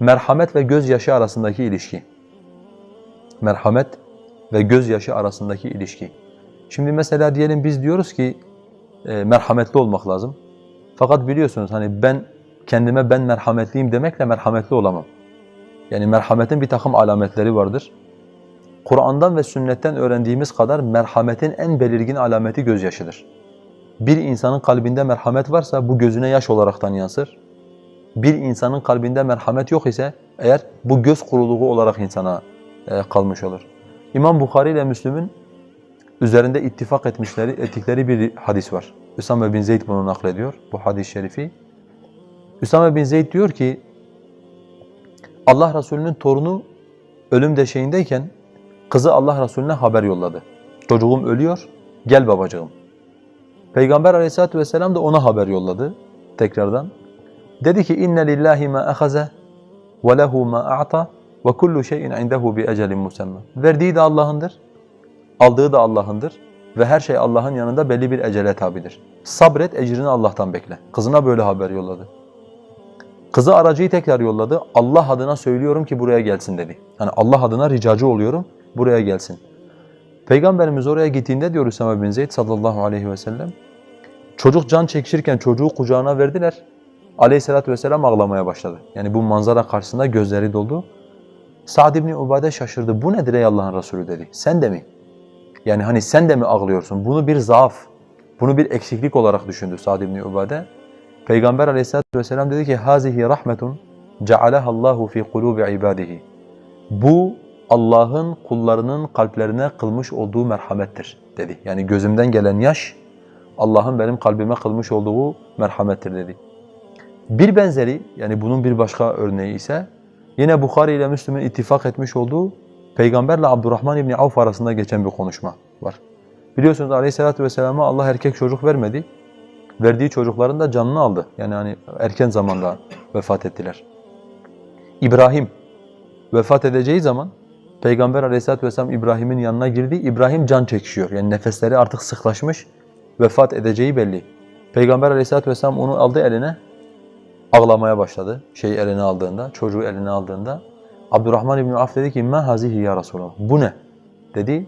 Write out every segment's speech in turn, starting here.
merhamet ve gözyaşı arasındaki ilişki. Merhamet ve gözyaşı arasındaki ilişki. Şimdi mesela diyelim biz diyoruz ki e, merhametli olmak lazım. Fakat biliyorsunuz hani ben kendime ben merhametliyim demekle merhametli olamam. Yani merhametin bir takım alametleri vardır. Kur'an'dan ve sünnetten öğrendiğimiz kadar merhametin en belirgin alameti gözyaşıdır. Bir insanın kalbinde merhamet varsa bu gözüne yaş olaraktan yansır. Bir insanın kalbinde merhamet yok ise eğer bu göz kuruluğu olarak insana e, kalmış olur. İmam Bukhari ile Müslüm'ün üzerinde ittifak etmişleri, ettikleri bir hadis var. Üsame bin Zeyd bunu naklediyor, bu hadis-i şerifi. Üsame bin Zeyd diyor ki, Allah Resulü'nün torunu ölüm döşeğindeyken kızı Allah Resulüne haber yolladı. Çocuğum ölüyor, gel babacığım. Peygamber aleyhissalatu vesselam da ona haber yolladı tekrardan. Dedi ki inne lillahi ma ahaze ve lehu ma a'ta ve kullu şeyin indehu bi ecelin musamma. Verdiği de Allah'ındır, aldığı da Allah'ındır ve her şey Allah'ın yanında belli bir ecele tabidir. Sabret, ecrini Allah'tan bekle. Kızına böyle haber yolladı. Kızı aracıyı tekrar yolladı. Allah adına söylüyorum ki buraya gelsin dedi. Yani Allah adına ricacı oluyorum, buraya gelsin. Peygamberimiz oraya gittiğinde diyor Üsame bin Zeyd sallallahu aleyhi ve sellem, çocuk can çekişirken çocuğu kucağına verdiler. Aleyhisselatü vesselam ağlamaya başladı. Yani bu manzara karşısında gözleri doldu. Sa'd ibn Ubade şaşırdı. Bu nedir ey Allah'ın Resulü dedi. Sen de mi? Yani hani sen de mi ağlıyorsun? Bunu bir zaaf, bunu bir eksiklik olarak düşündü Sa'd ibn Ubade. Peygamber aleyhissalatu vesselam dedi ki hazihi rahmetun cealaha Allahu fi kulubi ibadihi. Bu Allah'ın kullarının kalplerine kılmış olduğu merhamettir dedi. Yani gözümden gelen yaş Allah'ın benim kalbime kılmış olduğu merhamettir dedi. Bir benzeri yani bunun bir başka örneği ise yine Bukhari ile Müslüm'ün ittifak etmiş olduğu Peygamberle Abdurrahman İbni Avf arasında geçen bir konuşma var. Biliyorsunuz Aleyhisselatü Vesselam'a Allah erkek çocuk vermedi. Verdiği çocukların da canını aldı. Yani hani erken zamanda vefat ettiler. İbrahim vefat edeceği zaman Peygamber Aleyhisselatü Vesselam İbrahim'in yanına girdi. İbrahim can çekişiyor. Yani nefesleri artık sıklaşmış. Vefat edeceği belli. Peygamber Aleyhisselatü Vesselam onu aldı eline. Ağlamaya başladı. Şeyi eline aldığında, çocuğu eline aldığında. Abdurrahman İbni Avf dedi ki ma hazihi ya Resulallah. Bu ne? dedi.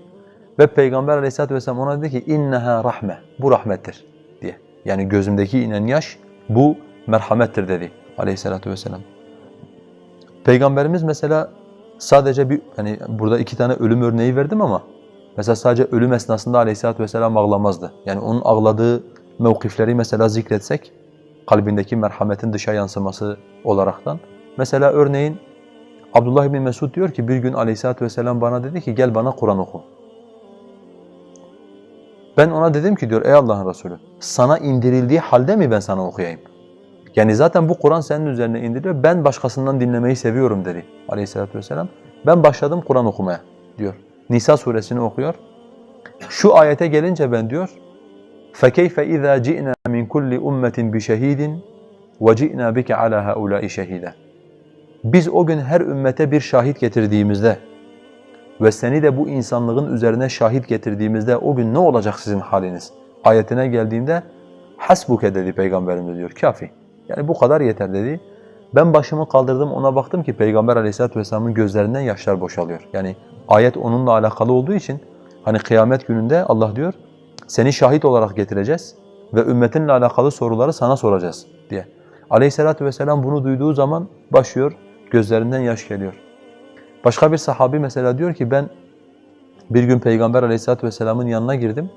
Ve Peygamber Aleyhisselatü Vesselam ona dedi ki inneha rahme. Bu rahmettir diye. Yani gözümdeki inen yaş bu merhamettir dedi Aleyhisselatü Vesselam. Peygamberimiz mesela sadece bir hani burada iki tane ölüm örneği verdim ama mesela sadece ölüm esnasında Aleyhisselatü Vesselam ağlamazdı. Yani onun ağladığı mevkifleri mesela zikretsek kalbindeki merhametin dışa yansıması olaraktan. Mesela örneğin Abdullah bin Mesud diyor ki bir gün Aleyhisselatü Vesselam bana dedi ki gel bana Kur'an oku. Ben ona dedim ki diyor ey Allah'ın Resulü sana indirildiği halde mi ben sana okuyayım? Yani zaten bu Kur'an senin üzerine indiriliyor. Ben başkasından dinlemeyi seviyorum dedi Aleyhisselatü Vesselam. Ben başladım Kur'an okumaya diyor. Nisa suresini okuyor. Şu ayete gelince ben diyor فَكَيْفَ اِذَا جِئْنَا kulli ummetin bi şehidin ve ci'na bike ala haula'i şehide. Biz o gün her ümmete bir şahit getirdiğimizde ve seni de bu insanlığın üzerine şahit getirdiğimizde o gün ne olacak sizin haliniz? Ayetine geldiğimde hasbuke dedi Peygamberimiz diyor kafi. Yani bu kadar yeter dedi. Ben başımı kaldırdım ona baktım ki Peygamber aleyhissalatü vesselamın gözlerinden yaşlar boşalıyor. Yani ayet onunla alakalı olduğu için hani kıyamet gününde Allah diyor seni şahit olarak getireceğiz ve ümmetinle alakalı soruları sana soracağız diye. Aleyhisselatü vesselam bunu duyduğu zaman başlıyor, gözlerinden yaş geliyor. Başka bir sahabi mesela diyor ki ben bir gün Peygamber Aleyhisselatü vesselamın yanına girdim.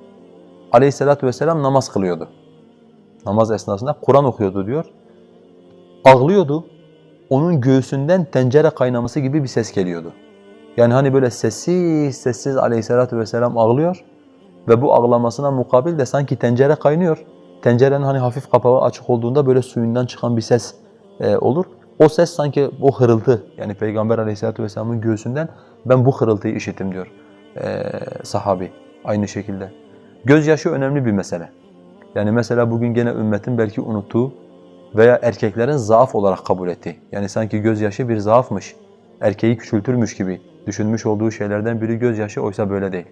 Aleyhisselatü vesselam namaz kılıyordu. Namaz esnasında Kur'an okuyordu diyor. Ağlıyordu. Onun göğsünden tencere kaynaması gibi bir ses geliyordu. Yani hani böyle sessiz sessiz Aleyhisselatü vesselam ağlıyor ve bu ağlamasına mukabil de sanki tencere kaynıyor. Tencerenin hani hafif kapağı açık olduğunda böyle suyundan çıkan bir ses e, olur. O ses sanki o hırıltı yani Peygamber Aleyhisselatü vesselamın göğsünden ben bu hırıltıyı işittim diyor e, sahabi aynı şekilde. Gözyaşı önemli bir mesele. Yani mesela bugün gene ümmetin belki unuttuğu veya erkeklerin zaaf olarak kabul ettiği. Yani sanki gözyaşı bir zaafmış, erkeği küçültürmüş gibi düşünmüş olduğu şeylerden biri gözyaşı oysa böyle değil.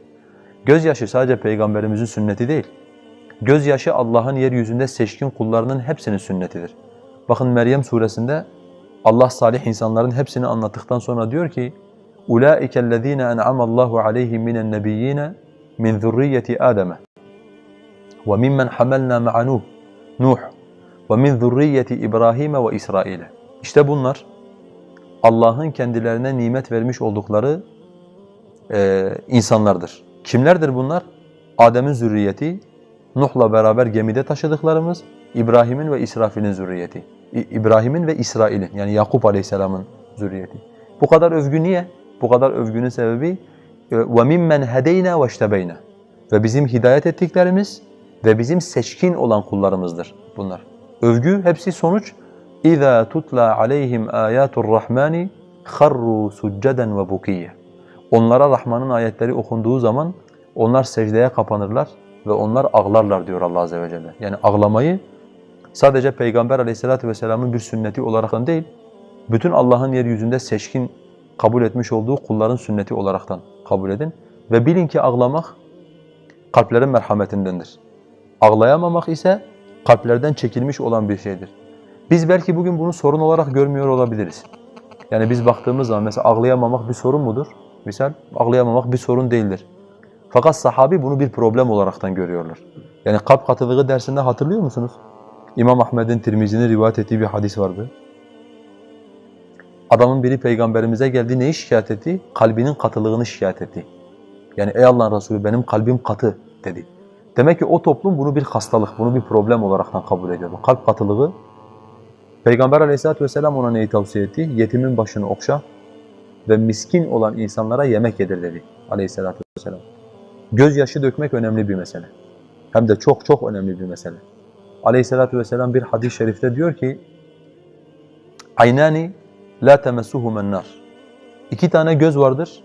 Gözyaşı sadece Peygamberimizin sünneti değil. Gözyaşı Allah'ın yeryüzünde seçkin kullarının hepsinin sünnetidir. Bakın Meryem suresinde Allah salih insanların hepsini anlattıktan sonra diyor ki اُولَٰئِكَ الَّذ۪ينَ أَنْعَمَ اللّٰهُ عَلَيْهِمْ مِنَ النَّبِيِّينَ مِنْ ذُرِّيَّةِ آدَمَ وَمِمَّنْ حَمَلْنَا مَعَ نُوحٍ Nuh وَمِنْ ذُرِّيَّةِ İbrahim ve İsrail. İşte bunlar Allah'ın kendilerine nimet vermiş oldukları e, insanlardır. Kimlerdir bunlar? Adem'in zürriyeti, Nuh'la beraber gemide taşıdıklarımız, İbrahim'in ve İsrafil'in zürriyeti. İ- İbrahim'in ve İsrail'in yani Yakup Aleyhisselam'ın zürriyeti. Bu kadar övgü niye? Bu kadar övgünün sebebi وَمِمَّنْ هَدَيْنَا وَاشْتَبَيْنَا Ve bizim hidayet ettiklerimiz ve bizim seçkin olan kullarımızdır bunlar. Övgü hepsi sonuç. اِذَا تُتْلَى عَلَيْهِمْ آيَاتُ الرَّحْمَانِ خَرُّوا سُجَّدًا وَبُكِيًّا Onlara Rahman'ın ayetleri okunduğu zaman onlar secdeye kapanırlar ve onlar ağlarlar diyor Allah Azze ve Celle. Yani ağlamayı sadece Peygamber Aleyhisselatü vesselam'ın bir sünneti olaraktan değil, bütün Allah'ın yeryüzünde seçkin kabul etmiş olduğu kulların sünneti olaraktan kabul edin. Ve bilin ki ağlamak kalplerin merhametindendir. Ağlayamamak ise kalplerden çekilmiş olan bir şeydir. Biz belki bugün bunu sorun olarak görmüyor olabiliriz. Yani biz baktığımız zaman mesela ağlayamamak bir sorun mudur? Misal ağlayamamak bir sorun değildir. Fakat sahabi bunu bir problem olaraktan görüyorlar. Yani kalp katılığı dersinde hatırlıyor musunuz? İmam Ahmed'in Tirmizi'nin rivayet ettiği bir hadis vardı. Adamın biri peygamberimize geldi neyi şikayet etti? Kalbinin katılığını şikayet etti. Yani ey Allah'ın Resulü benim kalbim katı dedi. Demek ki o toplum bunu bir hastalık, bunu bir problem olaraktan kabul ediyordu. Kalp katılığı. Peygamber aleyhissalatü vesselam ona neyi tavsiye etti? Yetimin başını okşa ve miskin olan insanlara yemek yedir dedi aleyhissalatü vesselam. Gözyaşı dökmek önemli bir mesele. Hem de çok çok önemli bir mesele. Aleyhissalatü vesselam bir hadis-i şerifte diyor ki Aynani la temessuhumen nar. İki tane göz vardır.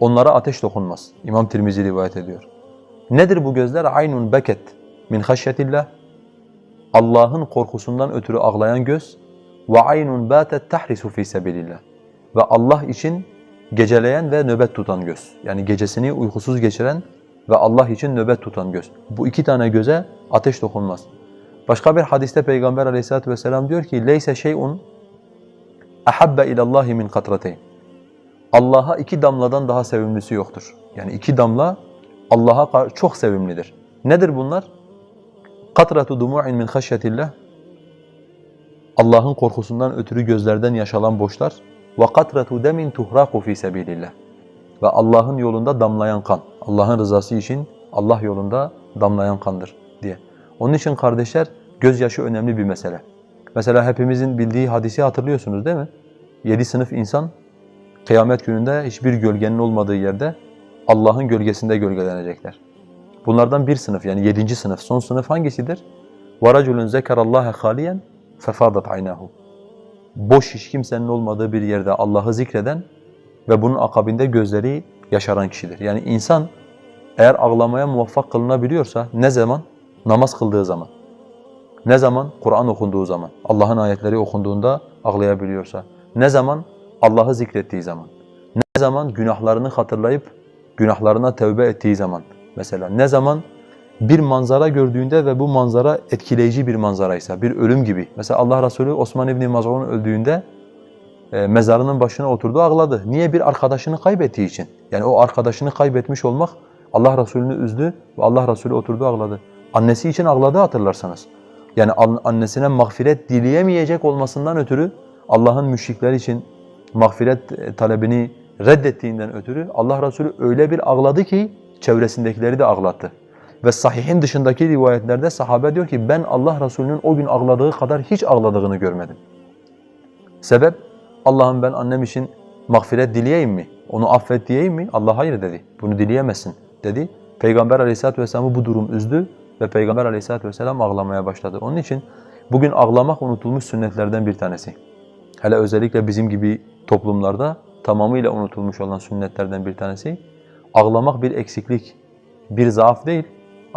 Onlara ateş dokunmaz. İmam Tirmizi rivayet ediyor. Nedir bu gözler? Aynun beket min haşyetillah. Allah'ın korkusundan ötürü ağlayan göz ve aynun batet tahrisu fi sabilillah. Ve Allah için geceleyen ve nöbet tutan göz. Yani gecesini uykusuz geçiren ve Allah için nöbet tutan göz. Bu iki tane göze ateş dokunmaz. Başka bir hadiste Peygamber Aleyhisselatü vesselam diyor ki: "Leyse şey'un ahabba ilallahi min katrateyn." Allah'a iki damladan daha sevimlisi yoktur. Yani iki damla Allah'a çok sevimlidir. Nedir bunlar? Katratu dumu'in min haşyetillah. Allah'ın korkusundan ötürü gözlerden yaşalan boşlar ve katratu demin tuhraku fi sabilillah. Ve Allah'ın yolunda damlayan kan. Allah'ın rızası için Allah yolunda damlayan kandır diye. Onun için kardeşler gözyaşı önemli bir mesele. Mesela hepimizin bildiği hadisi hatırlıyorsunuz değil mi? Yedi sınıf insan kıyamet gününde hiçbir gölgenin olmadığı yerde Allah'ın gölgesinde gölgelenecekler. Bunlardan bir sınıf yani yedinci sınıf, son sınıf hangisidir? وَرَجُلٌ ذَكَرَ اللّٰهَ خَالِيًا فَفَاضَتْ عَيْنَاهُ Boş hiç kimsenin olmadığı bir yerde Allah'ı zikreden ve bunun akabinde gözleri yaşaran kişidir. Yani insan eğer ağlamaya muvaffak kılınabiliyorsa ne zaman? Namaz kıldığı zaman. Ne zaman? Kur'an okunduğu zaman. Allah'ın ayetleri okunduğunda ağlayabiliyorsa. Ne zaman? Allah'ı zikrettiği zaman. Ne zaman? Günahlarını hatırlayıp günahlarına tövbe ettiği zaman. Mesela ne zaman? Bir manzara gördüğünde ve bu manzara etkileyici bir manzaraysa, bir ölüm gibi. Mesela Allah Resulü Osman İbni Maz'un öldüğünde e, mezarının başına oturdu ağladı. Niye? Bir arkadaşını kaybettiği için. Yani o arkadaşını kaybetmiş olmak Allah Resulü'nü üzdü ve Allah Resulü oturdu ağladı. Annesi için ağladı hatırlarsanız. Yani annesine mağfiret dileyemeyecek olmasından ötürü Allah'ın müşrikler için mağfiret talebini reddettiğinden ötürü Allah Resulü öyle bir ağladı ki çevresindekileri de ağlattı. Ve sahihin dışındaki rivayetlerde sahabe diyor ki ben Allah Resulü'nün o gün ağladığı kadar hiç ağladığını görmedim. Sebep Allah'ım ben annem için mağfiret dileyeyim mi? Onu affet diyeyim mi? Allah hayır dedi. Bunu dileyemezsin dedi. Peygamber Aleyhisselatü vesselam'ı bu durum üzdü ve Peygamber Aleyhisselatü vesselam ağlamaya başladı. Onun için bugün ağlamak unutulmuş sünnetlerden bir tanesi. Hele özellikle bizim gibi toplumlarda tamamıyla unutulmuş olan sünnetlerden bir tanesi. Ağlamak bir eksiklik, bir zaaf değil.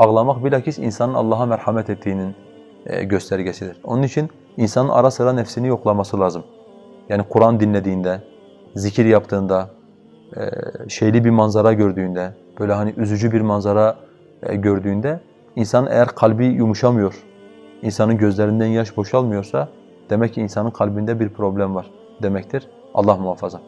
Ağlamak bilakis insanın Allah'a merhamet ettiğinin e, göstergesidir. Onun için insanın ara sıra nefsini yoklaması lazım. Yani Kur'an dinlediğinde, zikir yaptığında, e, şeyli bir manzara gördüğünde, böyle hani üzücü bir manzara e, gördüğünde insan eğer kalbi yumuşamıyor, insanın gözlerinden yaş boşalmıyorsa Demek ki insanın kalbinde bir problem var demektir. Allah muhafaza.